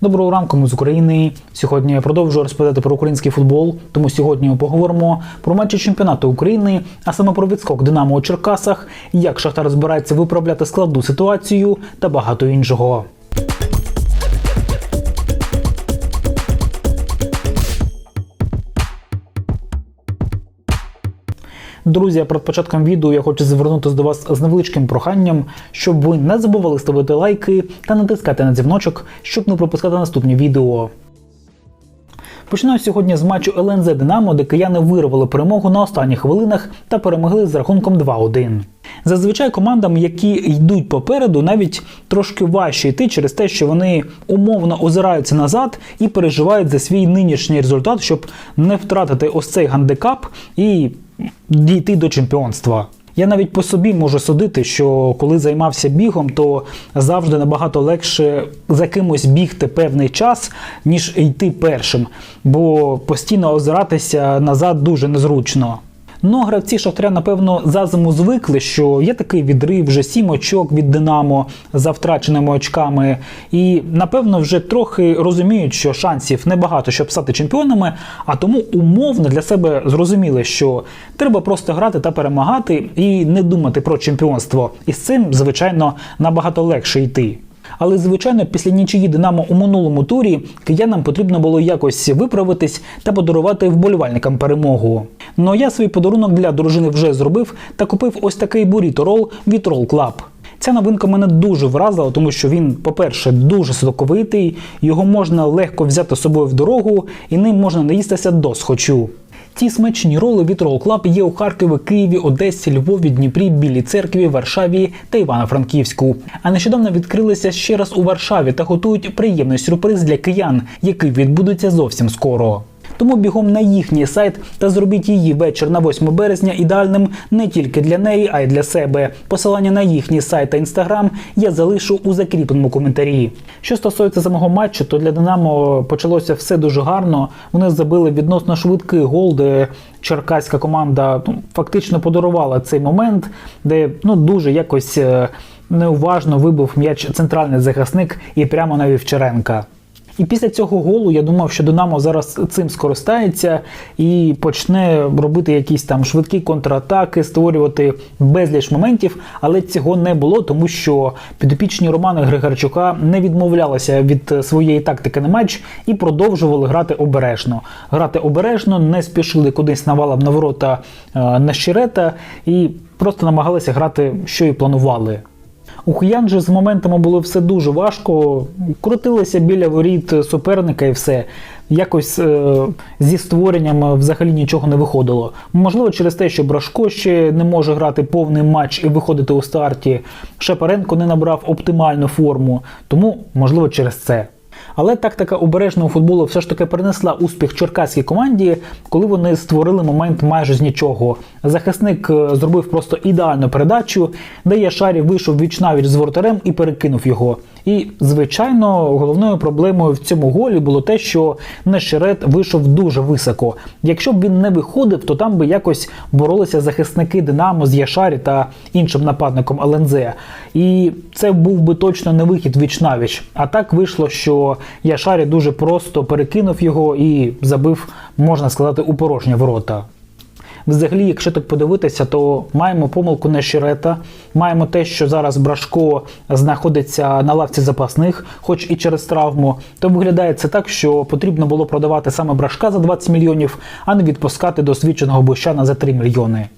Доброго ранку, ми з України. Сьогодні я продовжую розповідати про український футбол. Тому сьогодні ми поговоримо про матчі чемпіонату України, а саме про відскок Динамо у Черкасах, як Шахтар збирається виправляти складну ситуацію та багато іншого. Друзі, перед початком відео я хочу звернутися до вас з невеличким проханням, щоб ви не забували ставити лайки та натискати на дзвіночок, щоб не пропускати наступні відео. Починаю сьогодні з матчу ЛНЗ Динамо, де кияни вирвали перемогу на останніх хвилинах та перемогли з рахунком 2-1. Зазвичай командам, які йдуть попереду, навіть трошки важче йти через те, що вони умовно озираються назад і переживають за свій нинішній результат, щоб не втратити ось цей гандикап і дійти до чемпіонства. Я навіть по собі можу судити, що коли займався бігом, то завжди набагато легше за кимось бігти певний час, ніж йти першим, бо постійно озиратися назад дуже незручно. Ну, гравці Шахтаря, напевно, за зиму звикли, що є такий відрив, вже сім очок від Динамо за втраченими очками. І напевно вже трохи розуміють, що шансів небагато, щоб стати чемпіонами, а тому умовно для себе зрозуміли, що треба просто грати та перемагати і не думати про чемпіонство. І з цим, звичайно, набагато легше йти. Але звичайно, після нічиї Динамо у минулому турі киянам потрібно було якось виправитись та подарувати вболівальникам перемогу. Ну а я свій подарунок для дружини вже зробив та купив ось такий буріто рол від Roll Club. Ця новинка мене дуже вразила, тому що він, по-перше, дуже соковитий, його можна легко взяти з собою в дорогу і ним можна наїстися до Ці смачні роли Roll є у Харкові, Києві, Одесі, Львові, Дніпрі, Білій церкві, Варшаві та Івано-Франківську. А нещодавно відкрилися ще раз у Варшаві та готують приємний сюрприз для киян, який відбудеться зовсім скоро. Тому бігом на їхній сайт та зробіть її вечір на 8 березня ідеальним не тільки для неї, а й для себе. Посилання на їхній сайт та інстаграм я залишу у закріпленому коментарі. Що стосується самого матчу, то для Динамо почалося все дуже гарно. Вони забили відносно швидкий гол, де черкаська команда ну, фактично подарувала цей момент, де ну дуже якось е, неуважно вибив м'яч центральний захисник і прямо на Вівчаренка. І після цього голу я думав, що Динамо зараз цим скористається і почне робити якісь там швидкі контратаки, створювати безліч моментів, але цього не було, тому що підопічні Романа Григорчука не відмовлялися від своєї тактики на матч і продовжували грати обережно. Грати обережно, не спішили кудись навалом на ворота е, на щерета і просто намагалися грати, що і планували. У Хуян же з моментами було все дуже важко. Крутилися біля воріт суперника і все. Якось е, зі створенням взагалі нічого не виходило. Можливо, через те, що Брашко ще не може грати повний матч і виходити у старті. Шепаренко не набрав оптимальну форму, тому можливо через це. Але тактика обережного футболу все ж таки принесла успіх черкаській команді, коли вони створили момент майже з нічого. Захисник е, зробив просто ідеальну передачу, де Яшарі вийшов віч-навіч з воротарем і перекинув його. І, звичайно, головною проблемою в цьому голі було те, що Нещерет вийшов дуже високо. Якщо б він не виходив, то там би якось боролися захисники Динамо з Яшарі та іншим нападником ЛНЗ. І це був би точно не вихід віч-навіч. А так вийшло, що Яшарі дуже просто перекинув його і забив, можна сказати, у порожні ворота. Взагалі, якщо так подивитися, то маємо помилку Нещерета, маємо те, що зараз Брашко знаходиться на лавці запасних, хоч і через травму. То виглядає це так, що потрібно було продавати саме Брашка за 20 мільйонів, а не відпускати досвідченого Бущана за 3 мільйони.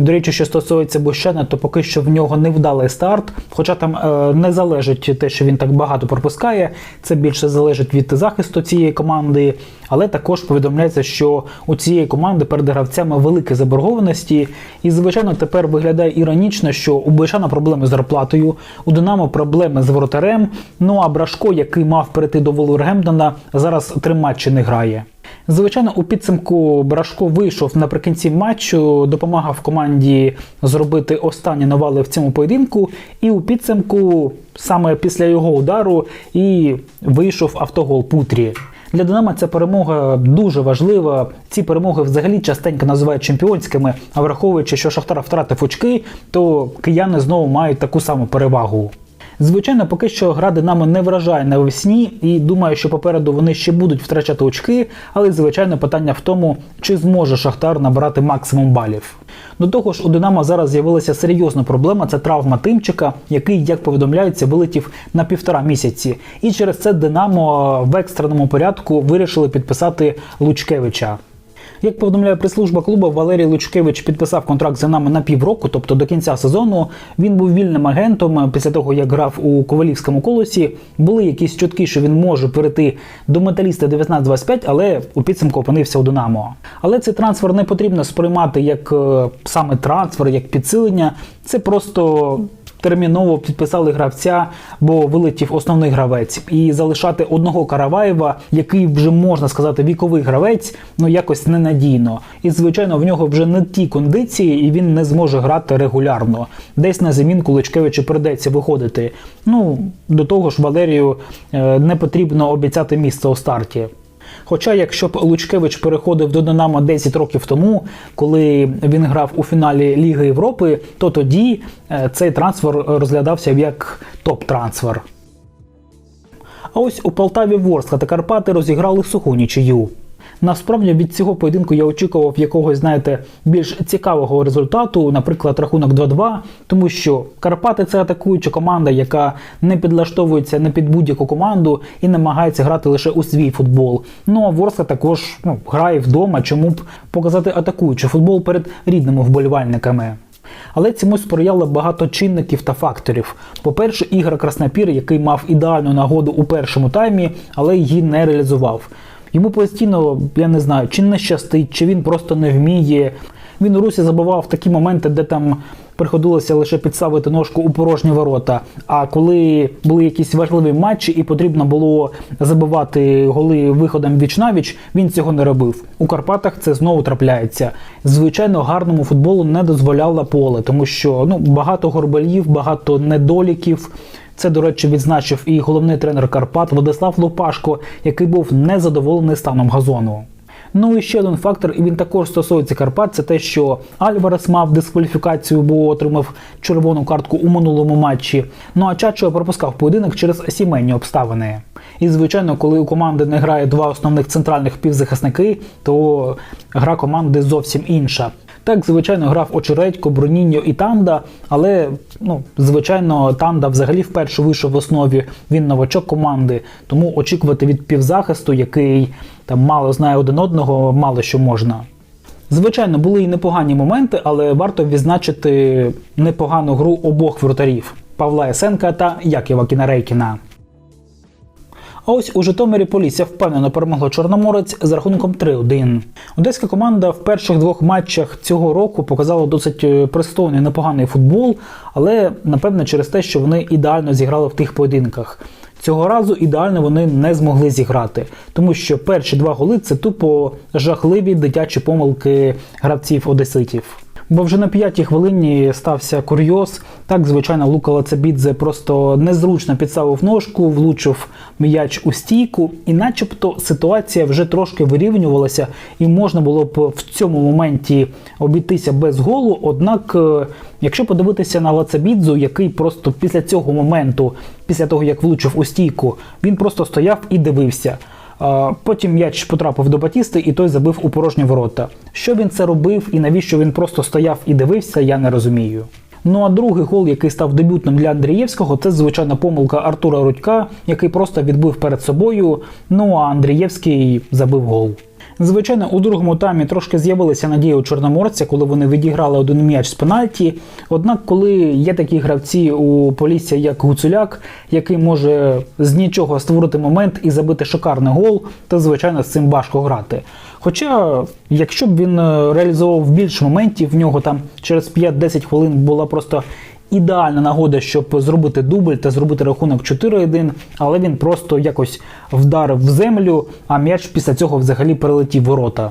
До речі, що стосується Бущана, то поки що в нього невдалий старт, хоча там е, не залежить те, що він так багато пропускає, це більше залежить від захисту цієї команди. Але також повідомляється, що у цієї команди перед гравцями великі заборгованості. І, звичайно, тепер виглядає іронічно, що у Бущана проблеми з зарплатою, у Динамо проблеми з воротарем. Ну а Брашко, який мав перейти до Волвергемптона, зараз три матчі не грає. Звичайно, у підсумку Брашко вийшов наприкінці матчу, допомагав команді зробити останні навали в цьому поєдинку, і у підсумку саме після його удару і вийшов автогол Путрі. Для Динамо ця перемога дуже важлива. Ці перемоги взагалі частенько називають чемпіонськими, а враховуючи, що Шахтар втратив очки, то кияни знову мають таку саму перевагу. Звичайно, поки що гра Динамо не вражає навесні, і думаю, що попереду вони ще будуть втрачати очки, але звичайно питання в тому, чи зможе Шахтар набрати максимум балів. До того ж, у Динамо зараз з'явилася серйозна проблема це травма Тимчика, який, як повідомляється, вилетів на півтора місяці. І через це Динамо в екстреному порядку вирішили підписати Лучкевича. Як повідомляє прес-служба клубу, Валерій Лучкевич підписав контракт за нами на півроку, тобто до кінця сезону. Він був вільним агентом після того, як грав у Ковалівському колосі. Були якісь чутки, що він може перейти до металіста 19-25, але у підсумку опинився у Динамо. Але цей трансфер не потрібно сприймати як е, саме трансфер, як підсилення. Це просто терміново підписали гравця, бо вилетів основний гравець, і залишати одного Караваєва, який вже можна сказати віковий гравець, ну якось ненадійно. І звичайно, в нього вже не ті кондиції, і він не зможе грати регулярно. Десь на замінку Личкевичу придеться виходити. Ну до того ж, Валерію е, не потрібно обіцяти місце у старті. Хоча, якщо б Лучкевич переходив до Динамо 10 років тому, коли він грав у фіналі Ліги Європи, то тоді е, цей трансфер розглядався як топ-трансфер. А ось у Полтаві Ворскла та Карпати розіграли суху нічию. Насправді від цього поєдинку я очікував якогось, знаєте, більш цікавого результату, наприклад, рахунок 2-2, тому що Карпати це атакуюча команда, яка не підлаштовується не під будь-яку команду і намагається грати лише у свій футбол. Ну а Ворска також ну, грає вдома, чому б показати атакуючий футбол перед рідними вболівальниками. Але цьому сприяло багато чинників та факторів. По-перше, Ігор Краснопір, який мав ідеальну нагоду у першому таймі, але її не реалізував. Йому постійно, я не знаю, чи не щастить, чи він просто не вміє. Він у Русі забував такі моменти, де там приходилося лише підставити ножку у порожні ворота. А коли були якісь важливі матчі і потрібно було забивати голи виходом віч навіч, він цього не робив. У Карпатах це знову трапляється. Звичайно, гарному футболу не дозволяло поле, тому що ну багато горбалів, багато недоліків. Це, до речі, відзначив і головний тренер Карпат Владислав Лопашко, який був незадоволений станом газону. Ну і ще один фактор, і він також стосується Карпат, це те, що Альварес мав дискваліфікацію, бо отримав червону картку у минулому матчі. Ну а Чачо пропускав поєдинок через сімейні обставини. І звичайно, коли у команди не грає два основних центральних півзахисники, то гра команди зовсім інша. Так, звичайно, грав Очередько, Броніньо і Танда, але ну, звичайно, Танда взагалі вперше вийшов в основі. Він новачок команди, тому очікувати від півзахисту, який там мало знає один одного, мало що можна. Звичайно, були і непогані моменти, але варто відзначити непогану гру обох вратарів Павла Ясенка та Яківа Кінарейкіна. А ось у Житомирі Полісся впевнено перемогла Чорноморець з рахунком 3-1. Одеська команда в перших двох матчах цього року показала досить е, пристойний непоганий футбол, але напевне через те, що вони ідеально зіграли в тих поєдинках. Цього разу ідеально вони не змогли зіграти, тому що перші два голи це тупо жахливі дитячі помилки гравців одеситів. Бо вже на п'ятій хвилині стався курйоз. Так, звичайно, Лука Лацебідзе просто незручно підставив ножку, влучив м'яч у стійку, і начебто ситуація вже трошки вирівнювалася, і можна було б в цьому моменті обійтися без голу. Однак, е, якщо подивитися на Лацебідзу, який просто після цього моменту, після того як влучив у стійку, він просто стояв і дивився. Потім м'яч потрапив до Батісти, і той забив у порожні ворота. Що він це робив і навіщо він просто стояв і дивився, я не розумію. Ну а другий гол, який став дебютним для Андрієвського, це звичайна помилка Артура Рудька, який просто відбив перед собою. Ну а Андрієвський забив гол. Звичайно, у другому таймі трошки з'явилися надії у Чорноморця, коли вони відіграли один м'яч з пенальті. Однак, коли є такі гравці у Полісся, як Гуцуляк, який може з нічого створити момент і забити шикарний гол, то звичайно з цим важко грати. Хоча, якщо б він е, реалізовував більше моментів, в нього там через 5-10 хвилин була просто ідеальна нагода, щоб зробити дубль та зробити рахунок 4-1, але він просто якось вдарив в землю, а м'яч після цього взагалі перелетів ворота.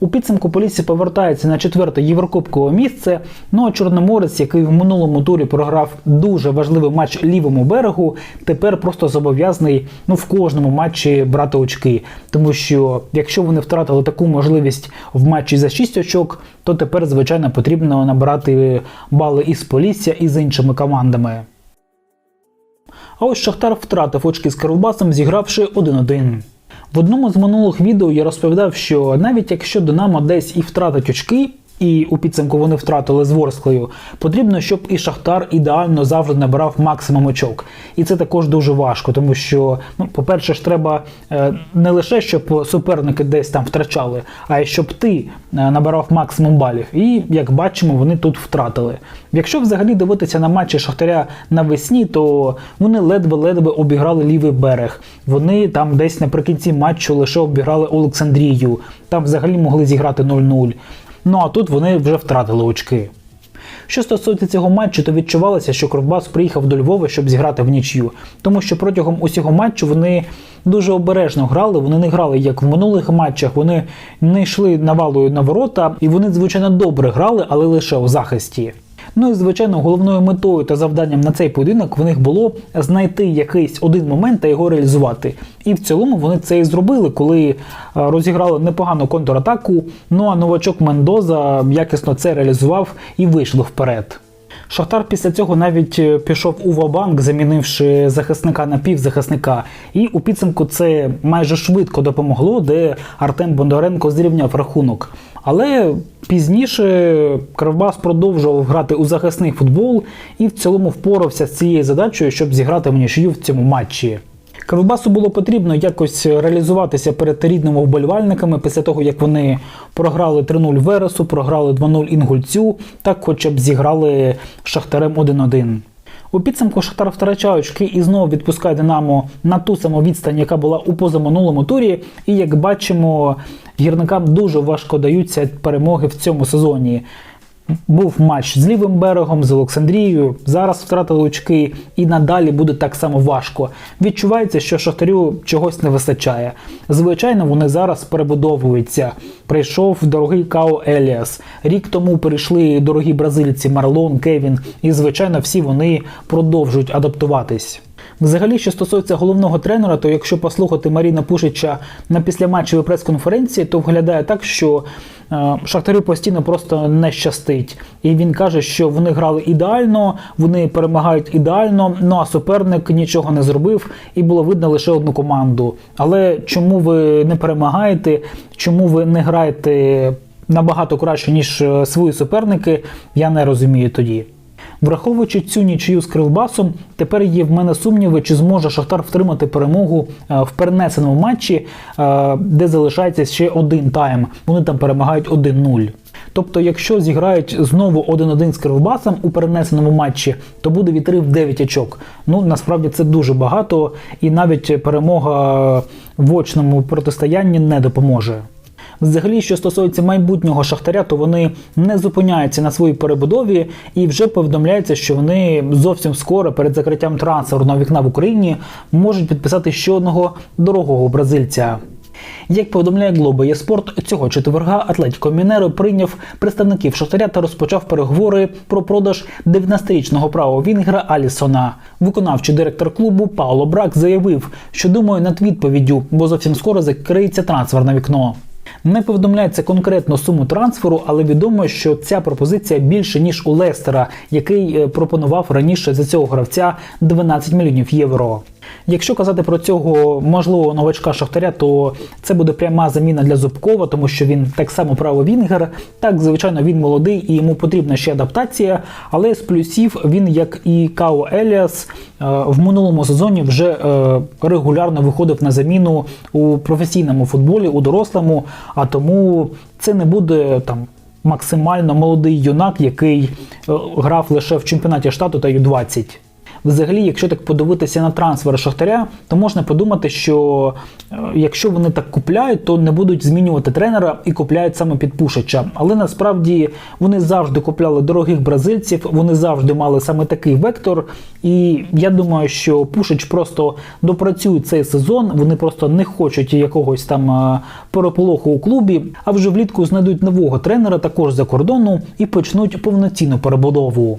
У підсумку Полісся повертається на четверте єврокубкове місце. Ну а Чорноморець, який в минулому турі програв дуже важливий матч лівому берегу, тепер просто зобов'язаний ну в кожному матчі брати очки. Тому що якщо вони втратили таку можливість в матчі за 6 очок, то тепер, звичайно, потрібно набирати бали із Полісся і з іншими командами. А ось Шахтар втратив очки з Кривбасом, зігравши 1-1. В одному з минулих відео я розповідав, що навіть якщо Динамо десь і втратить очки, і у підсумку вони втратили з Ворсклею, потрібно, щоб і Шахтар ідеально завжди набирав максимум очок. І це також дуже важко, тому що, ну, по-перше, ж треба е, не лише щоб суперники десь там втрачали, а й щоб ти е, набирав максимум балів. І як бачимо, вони тут втратили. Якщо взагалі дивитися на матчі Шахтаря навесні, то вони ледве-ледве обіграли лівий берег. Вони там десь наприкінці матчу лише обіграли Олександрію. Там взагалі могли зіграти 0-0. Ну а тут вони вже втратили очки. Що стосується цього матчу, то відчувалося, що Кровбас приїхав до Львова, щоб зіграти в нічю. Тому що протягом усього матчу вони дуже обережно грали. Вони не грали як в минулих матчах. Вони не йшли навалою на ворота, і вони, звичайно, добре грали, але лише у захисті. Ну і звичайно, головною метою та завданням на цей поєдинок в них було знайти якийсь один момент та його реалізувати. І в цілому вони це і зробили, коли е, розіграли непогану контратаку. Ну а новачок Мендоза якісно це реалізував і вийшли вперед. Шахтар після цього навіть е, пішов у Вабанк, замінивши захисника на півзахисника. І у підсумку це майже швидко допомогло, де Артем Бондаренко зрівняв рахунок. Але пізніше Кривбас продовжував грати у захисний футбол і в цілому впорався з цією задачею, щоб зіграти в нічию в цьому матчі. Кривбасу було потрібно якось реалізуватися перед рідними вболівальниками після того, як вони програли 3-0 Вересу, програли 2-0 Інгульцю, так хоча б зіграли Шахтарем 1-1. У підсумку Шахтар втрачає очки і знову відпускає Динамо на ту саму відстань, яка була у позаминулому турі. І як бачимо, гірникам дуже важко даються перемоги в цьому сезоні. Був матч з лівим берегом, з Олександрією. Зараз втратили очки, і надалі буде так само важко. Відчувається, що Шахтарю чогось не вистачає. Звичайно, вони зараз перебудовуються. Прийшов дорогий Као Еліас. Рік тому перейшли дорогі бразильці Марлон, Кевін, і звичайно, всі вони продовжують адаптуватись. Взагалі, що стосується головного тренера, то якщо послухати Маріна Пушича на післяматчевій прес-конференції, то виглядає так, що е, Шахтарю постійно просто не щастить. І він каже, що вони грали ідеально, вони перемагають ідеально, ну а суперник нічого не зробив, і було видно лише одну команду. Але чому ви не перемагаєте? Чому ви не граєте набагато краще, ніж е, свої суперники, я не розумію тоді. Враховуючи цю нічию з Кривбасом, тепер є в мене сумніви, чи зможе Шахтар втримати перемогу е, в перенесеному матчі, е, де залишається ще один тайм. Вони там перемагають 1-0. Тобто, якщо зіграють знову 1-1 з Кривбасом у перенесеному матчі, то буде відрив 9 очок. Ну насправді це дуже багато, і навіть перемога в очному протистоянні не допоможе. Взагалі, що стосується майбутнього шахтаря, то вони не зупиняються на своїй перебудові і вже повідомляється, що вони зовсім скоро перед закриттям трансферного вікна в Україні можуть підписати ще одного дорогого бразильця. Як повідомляє Глоба Єспорт, цього четверга Атлетіко Мінеро прийняв представників Шахтаря та розпочав переговори про продаж 19-річного правого Вінгера Алісона. Виконавчий директор клубу Пауло Брак заявив, що думає над відповіддю, бо зовсім скоро закриється трансферне вікно. Не повідомляється конкретно суму трансферу, але відомо, що ця пропозиція більше ніж у Лестера, який е, пропонував раніше за цього гравця 12 мільйонів євро. Якщо казати про цього можливого новачка Шахтаря, то це буде пряма заміна для Зубкова, тому що він так само право Вінгер. Так, звичайно, він молодий і йому потрібна ще адаптація. Але з плюсів він, як і Као Еліас, е, в минулому сезоні вже е, регулярно виходив на заміну у професійному футболі, у дорослому. А тому це не буде там. Максимально молодий юнак, який е, грав лише в чемпіонаті штату та Ю-20. Взагалі, якщо так подивитися на трансфери Шахтаря, то можна подумати, що е, якщо вони так купляють, то не будуть змінювати тренера і купляють саме під Пушича. Але насправді вони завжди купляли дорогих бразильців, вони завжди мали саме такий вектор. І я думаю, що Пушич просто допрацює цей сезон. Вони просто не хочуть якогось там е, переполоху у клубі, а вже влітку знайдуть нового тренера також за кордону і почнуть повноцінну перебудову.